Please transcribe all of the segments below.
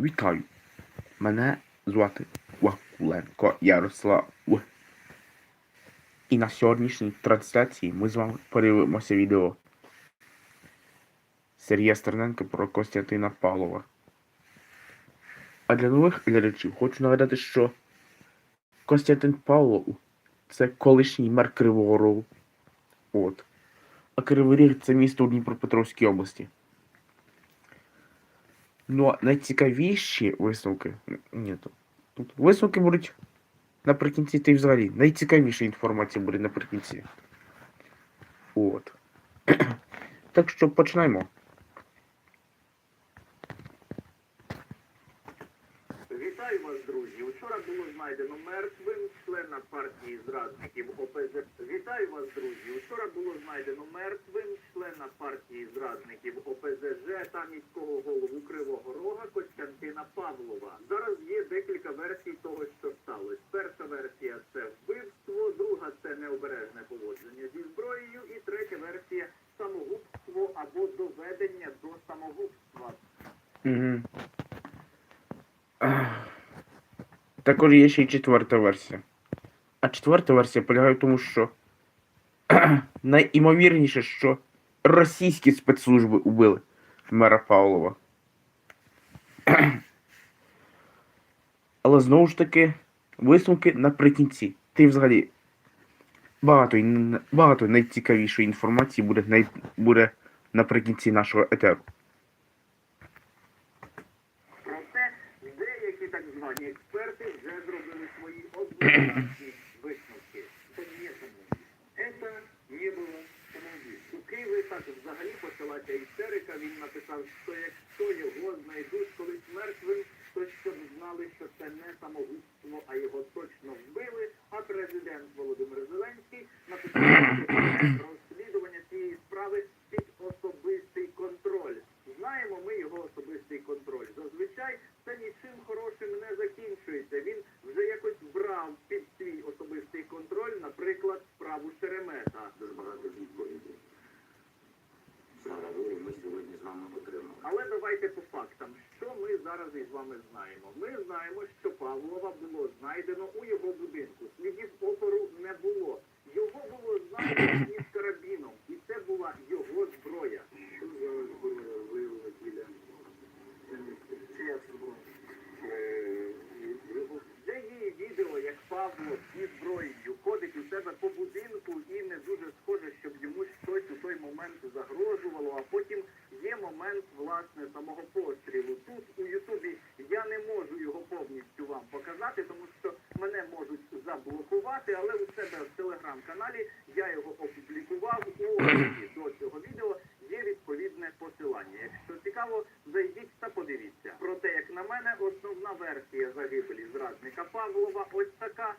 Вітаю! Мене звати Вакуленко Ярослав. І на сьогоднішній трансляції ми з вами подивимося відео Сергія Стерненка про Костянтина Павлова. А для нових глядачів хочу нагадати, що Костянтин Павлов це колишній мер Кривого Рогу. От. А Кривий Ріг це місто у Дніпропетровській області. А найцікавіші висновки. Ні, тут, тут висновки будуть наприкінці, та й взагалі. Найцікавіша інформація буде наприкінці. От. так що починаємо. Вітаю вас, друзі. Вчора було знайдено мертвим члена партії зрадників ОПЗ. Вітаю вас, друзі. Вчора було знайдено мертвим члена партії зрадників ОПЗЖ та міського голову Кривого Рога Костянтина Павлова. Зараз є декілька версій того, що сталося. Перша версія це вбивство, друга це необережне поводження зі зброєю, і третя версія самогубство або доведення до самогубства. Угу. Також є ще й четверта версія. А четверта версія полягає в тому, що найімовірніше, що російські спецслужби убили мера Павлова. Але знову ж таки, висновки наприкінці. Ти взагалі багато, багато найцікавішої інформації буде, буде наприкінці нашого етеру. Висновки. Це не самогубство. Это не було самогубство. У Києві так взагалі почалася істерика. Він написав, що його знайдуть колись мертвим, то знали, що це не самогубство, а його точно вбили. А президент Володимир Зеленський написав, що розслідування цієї справи під особистий контроль. Знаємо ми його особистий контроль. Зазвичай це нічим хорошим не закінчується. Він вже якось брав під свій особистий контроль, наприклад, справу Шеремета. Дуже багато відповідей. Ми сьогодні з вами отримали. Але давайте по фактам. Що ми зараз із вами знаємо? Ми знаємо, що Павлова було знайдено у його будинку. Слідів опору не було. Його було знайдено із карабіном, і це була його зброя. Виявили біля Де є відео, як Павло зі зброєю ходить у себе по будинку і не дуже схоже, щоб йому щось у той момент загрожувало. А потім є момент власне самого пострілу. Тут у Ютубі я не можу його повністю вам показати, тому що мене можуть заблокувати, але у себе в телеграм-каналі я його опублікував у описі до цього відео. Є відповідне посилання. Якщо цікаво, зайдіть та подивіться. Проте, як на мене, основна версія загибелі зрадника Павлова ось така.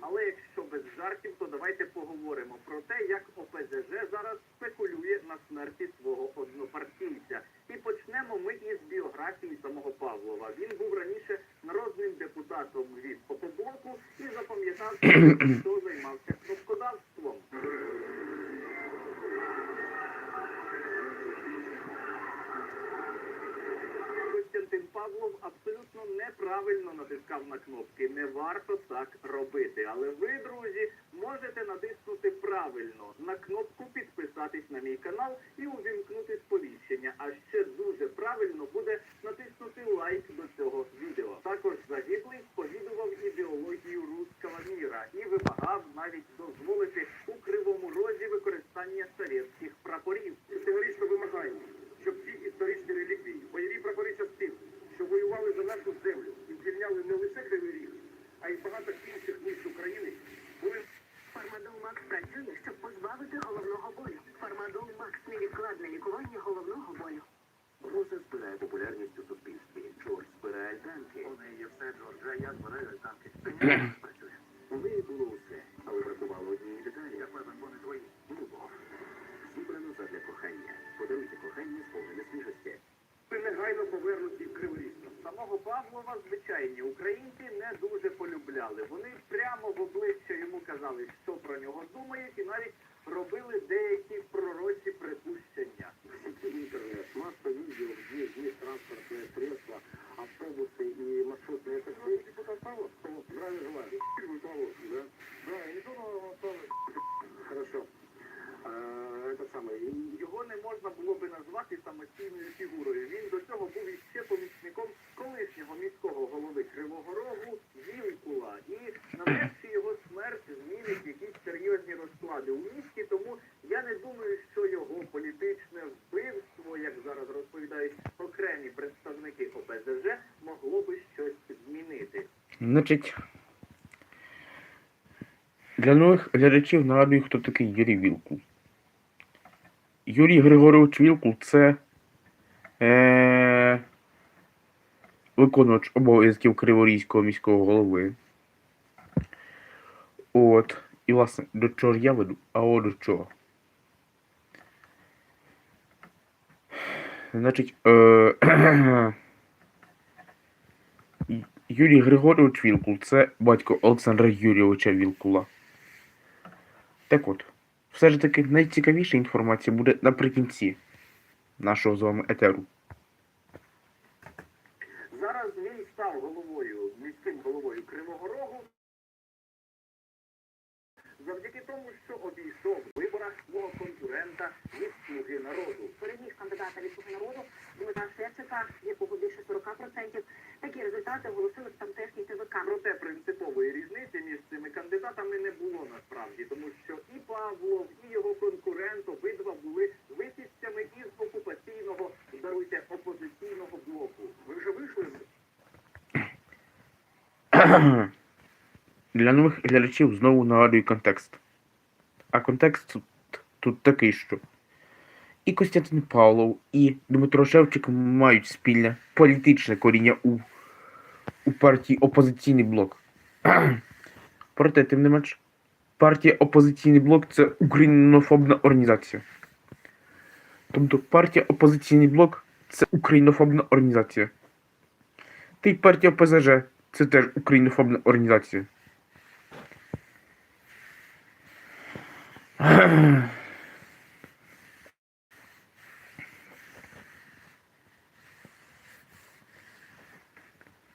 Але якщо без жартів, то давайте поговоримо про те, як ОПЗЖ зараз спекулює на смерті свого однопартійця. І почнемо ми із біографії самого Павлова. Він був раніше народним депутатом від Опоблоку і запам'ятався, що займався кнопкодавством. Костянтин Павлов абсолютно неправильно натискав на кнопки. Не варто так робити. Але ви, друзі, можете натиснути правильно на кнопку підписатись на мій канал і увімкнути сповіщення. А ще дуже правильно буде натиснути лайк до цього відео. Також загиблий сповідував ідеологію руского міра і вимагав навіть лікування головного болю. Роза збирає популярність у суспільстві. Джордж збирає танки. У неї є все, Джордже, я збираю танки. Працює. У неї було усе, але бракувало однієї деталі. Я певен, вони твої. Любов. Зібрано задля кохання. Подаруйте кохання сповнене свіжості. Ви негайно повернуті в Кривий Самого Павлова звичайні українці не дуже полюбляли. Вони прямо в обличчя йому казали, що про нього думають, і навіть робили деякі пророчі припущення. В сіті інтернет масові опозиційною фігурою. Він до цього був іще помічником колишнього міського голови Кривого Рогу Вілкула. І наврядчі його смерть змінить якісь серйозні розклади у місті. Тому я не думаю, що його політичне вбивство, як зараз розповідають окремі представники ОПЗЖ, могло би щось змінити. Значить, для нових глядачів нагадую, хто такий Юрій Вілкул. Юрій Григорович Вілкул це е, виконувач обов'язків Криворізького міського голови. От. І, власне, до чого я веду? А от до чого. Значить, е, Юрій Григорович Вілкул це батько Олександра Юрійовича Вілкула. Так от, все ж таки найцікавіша інформація буде наприкінці нашого з вами етеру. Зараз він став головою, міським головою Кривого Рогу. Завдяки тому, що обійшов в виборах свого конкурента від слуги народу. Переміг кандидата від «Слуги народу Дмитра Шевчика, якого більше 40%. Такі результати оголосили в тамтешній ТВК. Проте принципової різниці між цими кандидатами не було насправді, тому що і Павлов, і його конкурент обидва були висідцями із окупаційного, даруйте, опозиційного блоку. Ви вже вийшли з Для нових глядачів знову нагадую контекст. А контекст тут такий, що і Костянтин Павлов, і Дмитро Шевчик мають спільне політичне коріння у, у партії Опозиційний блок. Проте, тим не менш, партія Опозиційний блок це українофобна організація. Тобто партія Опозиційний блок це українофобна організація. Та й партія ОПЗЖ це теж українофобна організація.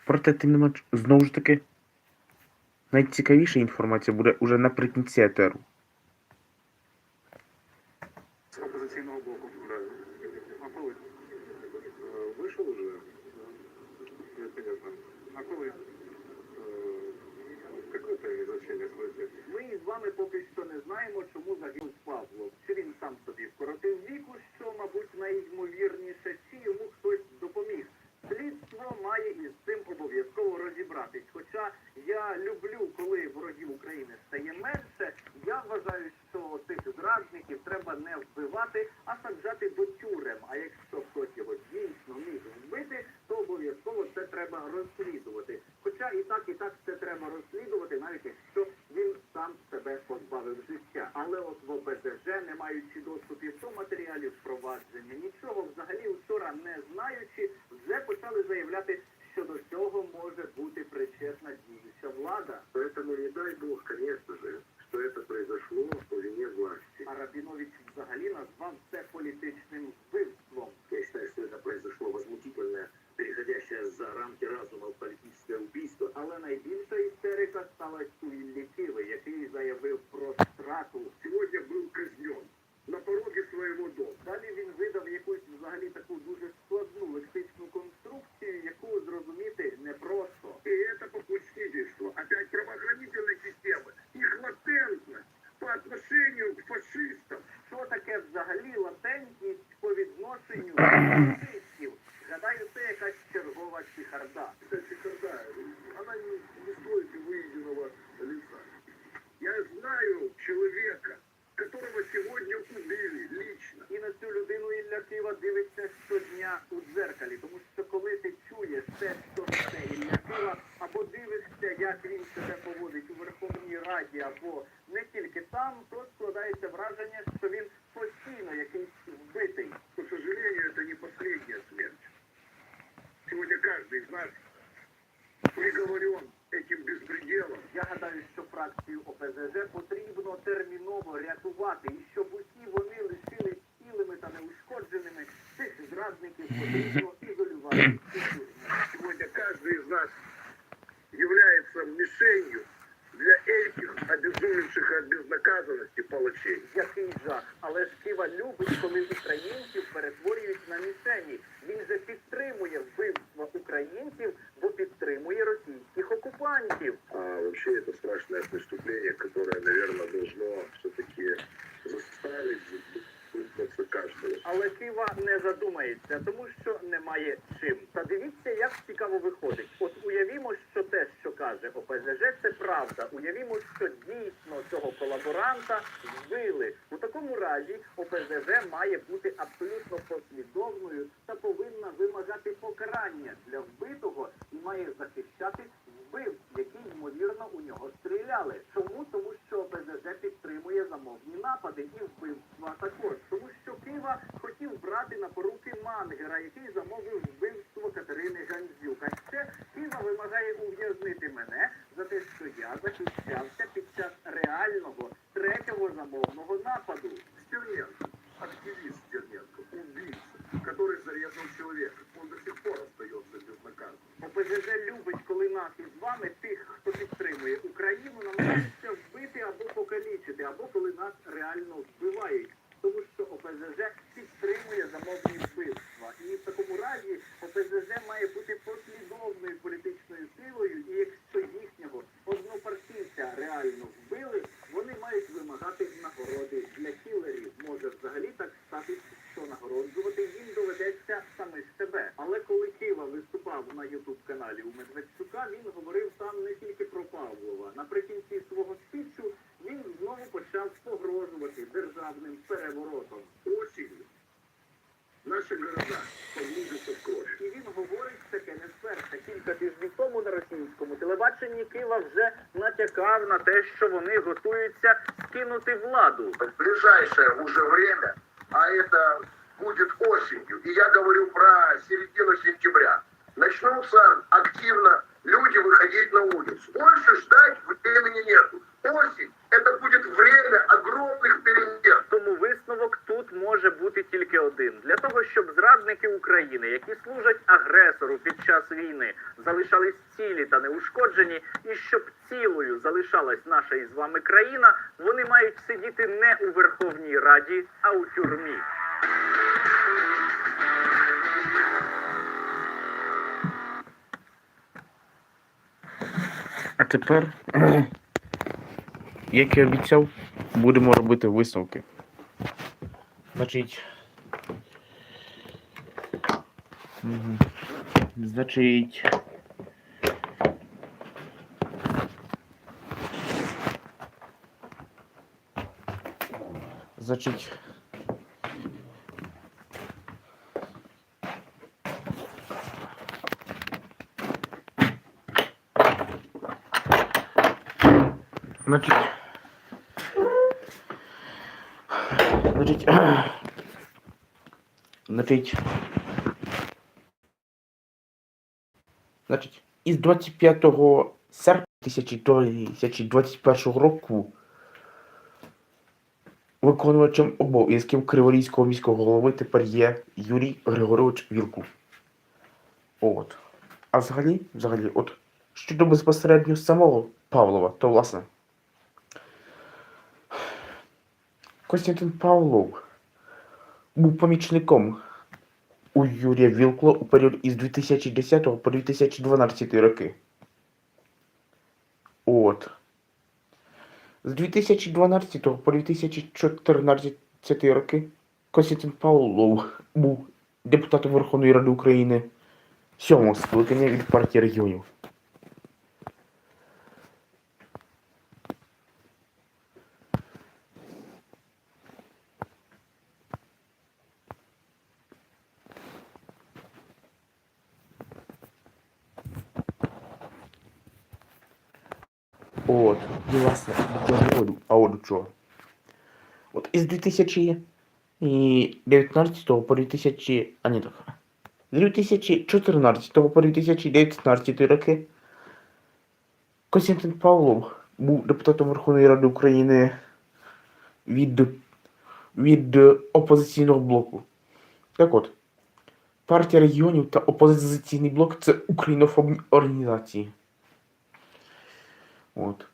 Проте, тим не знову ж таки, найцікавіша інформація буде уже наприкінці етеру. З опозиційного блоку. А? Е, Вийшов? Е? Ми із вами поки що не знаємо, чому загинув Павлов. Чи він сам собі вкоротив віку, що, мабуть, найімовірніше, чи йому хтось допоміг. Слідство має із цим обов'язково розібратись. Хоча я люблю, коли ворогів України стає менше, я вважаю, що цих зрадників треба не вбивати, а саджати до тюрем. А якщо хтось його дійсно міг вбити, то обов'язково це треба розслідувати. Хоча і так, і так це треба розслідувати, навіть якщо він сам себе позбавив життя. Але от в ОПЗЖ, не маючи доступів до матеріалів впровадження, нічого взагалі вчора не знаючи, почали заявляти, що до цього може бути причетна діюча влада. Поэтому не дай бог, конечно же, что это произошло по вине власти. А Рабінович взагалі назвав це політичним вбивством. Я считаю, что это произошло возмутительное, переходящее за рамки разума политическое убийство. Але найбільша істерика сталася у Іллі Киви, який заявив про страту. Сегодня был казнен те, що це Ілля Кива, або дивишся, як він себе поводить у Верховній Раді, або не тільки там, то складається враження, що він постійно якийсь вбитий. К сожалению, это не последняя смерть. Сегодня каждый из нас приговорен этим беспределом. Я гадаю, що фракцію ОПЗЖ потрібно терміново рятувати, і щоб усі вони лишились цілими та неушкодженими, цих зрадників потрібно ізолювати. в тюрмі. Сегодня каждый из нас является мишенью для этих обезумевших от безнаказанности палачей. Який жах. Але ж Кива любить, коли українців перетворюють на мішені. Він же підтримує вбивство українців, бо підтримує російських окупантів. А вообще это страшное преступление, которое, наверное, должно все-таки заставить задуматься каждого. Але Кива не задумається, тому що немає Santa. Російському телебаченні Кива вже натякав на те, що вони готуються скинути владу. В ближайшее уже время, а это будет осенью, и я говорю про середину сентября, начнутся активно люди выходить на улицу. Больше ждать времени нету. Осень – это будет время огромных перемен. Тому висновок тут може бути тільки один: для того, щоб зрадники України, які служать агресору під час війни, залишались цілі та неушкоджені, і щоб цілою залишалась наша із вами країна, вони мають сидіти не у Верховній Раді, а у тюрмі. А тепер, як і обіцяв, будемо робити висновки. Значить. Мгм. Значить. Значить. Значить. Значить. Значить. Значить, із 25 серпня 2021 року виконувачем обов'язків Криворізького міського голови тепер є Юрій Григорович Вілкул. От. А взагалі, взагалі, от щодо безпосередньо самого Павлова, то власне. Костянтин Павлов був помічником у Юрія Вілкула у період із 2010 по 2012 роки. От. З 2012 по 2014 роки Костянтин Павлов був депутатом Верховної Ради України сьомого скликання від партії регіонів. От, і власне, до чого я веду, а от із 2019 по 2000, а ні так, з 2014 по 2019 роки Костянтин Павлов був депутатом Верховної Ради України від, від опозиційного блоку. Так от, партія регіонів та опозиційний блок це українофобні організації. От.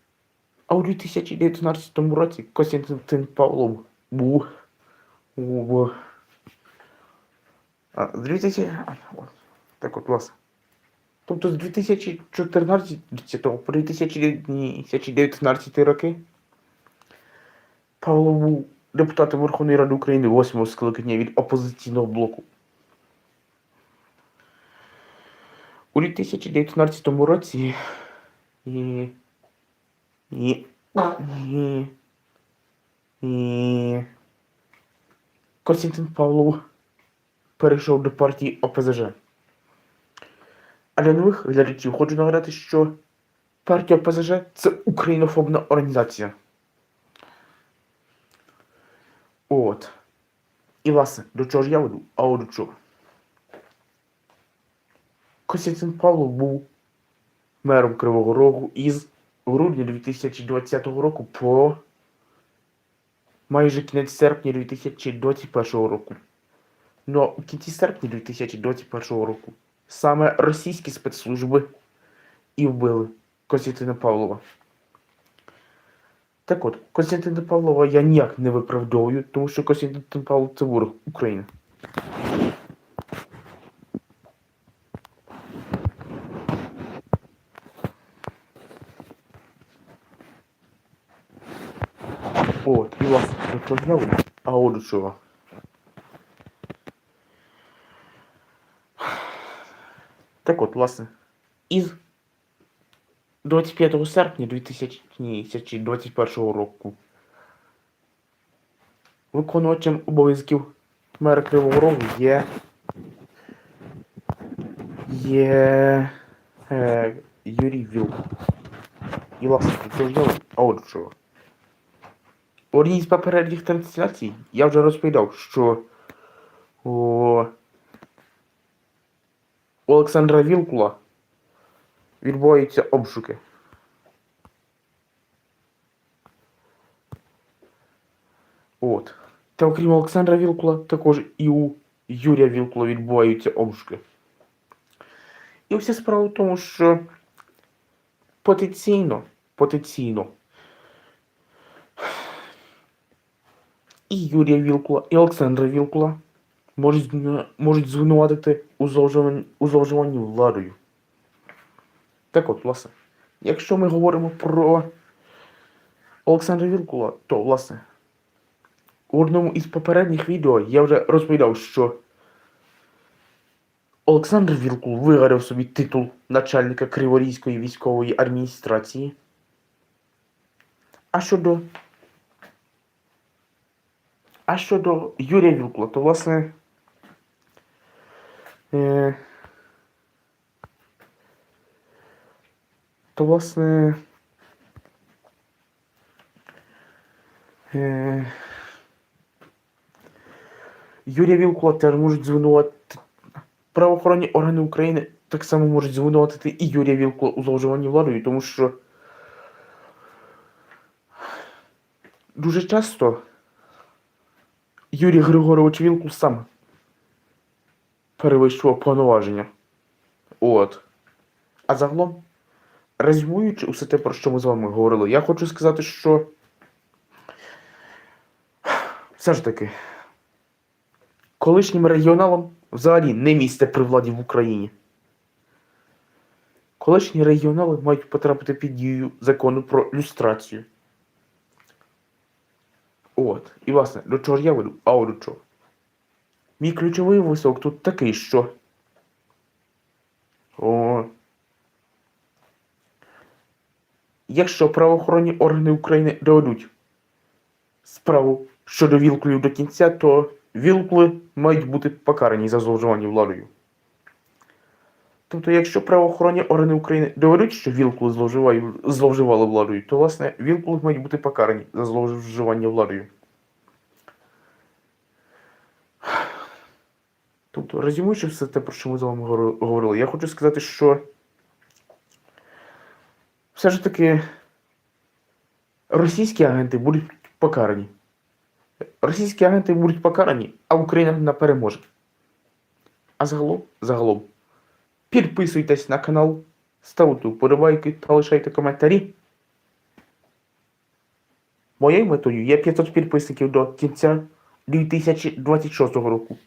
А у 2019 році Костянтин Павлов був у з 2000... Так от, власне. Тобто з 2014 по 2019 роки Павло був депутатом Верховної Ради України 8 скликання від опозиційного блоку. У 2019 році і, і, і, і Костянтин Павлов перейшов до партії ОПЗЖ. А для нових глядачів хочу нагадати, що партія ОПЗЖ це українофобна організація. От. І власне, до чого ж я веду? А от до чого? Костянтин Павлов був мером Кривого Рогу із грудня 2020 року по майже кінець серпня 2021 року. Ну, у кінці серпня 2021 року саме російські спецслужби і вбили Костянтина Павлова. Так от, Костянтина Павлова я ніяк не виправдовую, тому що Костянтин Павлов це ворог України. От, і я веду? А от до чого. Так от, власне, із 25 серпня 2021 року виконувачем обов'язків мера Кривого Рогу є. Є. Е, Юрій Вілк. І власне, чого ж. Одній з попередніх трансляцій я вже розповідав, що у Олександра Вілкула відбуваються обшуки. От. Та окрім Олександра Вілкула, також і у Юрія Вілкула відбуваються обшуки. І вся справа в тому, що потенційно, потенційно і Юрія Вілкула, і Олександра Вілкула можуть, можуть звинуватити у зловживанні, владою. Так от, власне, якщо ми говоримо про Олександра Вілкула, то, власне, у одному із попередніх відео я вже розповідав, що Олександр Вілкул виграв собі титул начальника Криворізької військової адміністрації. А щодо а щодо Юрія Вілкула, то власне. Е, то власне. Е, Юрія Вілкула теж можуть звинуватити. Правоохоронні органи України так само можуть звинуватити і Юрія Вілкула у зловживанні владою, тому що дуже часто Юрій Григорович Вілкул сам перевищував повноваження. От. А загалом, резюмуючи усе те, про що ми з вами говорили, я хочу сказати, що все ж таки, колишнім регіоналам взагалі не місце при владі в Україні. Колишні регіонали мають потрапити під дію закону про люстрацію. От. І власне, до чого ж я веду? А от до чого? Мій ключовий висок тут такий, що. О. Якщо правоохоронні органи України доведуть справу щодо вілкулів до кінця, то вілкули мають бути покарані за зловживання владою. Тобто, якщо правоохоронні органи України доведуть, що зловживають- зловживали владою, то власне вілкули мають бути покарані за зловживання владою. Тобто, резюмуючи все те, про що ми з вами говорили, я хочу сказати, що все ж таки російські агенти будуть покарані. Російські агенти будуть покарані, а Україна не переможе. А загалом, загалом, підписуйтесь на канал, ставте вподобайки та лишайте коментарі. Моєю метою є 500 підписників до кінця 2026 року.